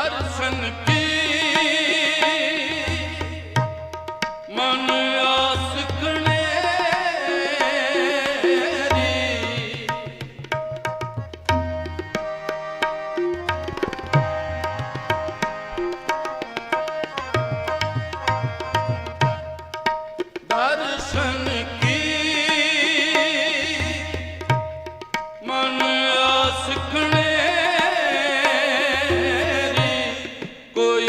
ਦਰਸ਼ਨ ਕੀ ਮਨ ਆਸ ਕਣੇਰੀ ਦਰਸ਼ਨ ਕੀ ਮਨ ਆਸ ਕੋਈ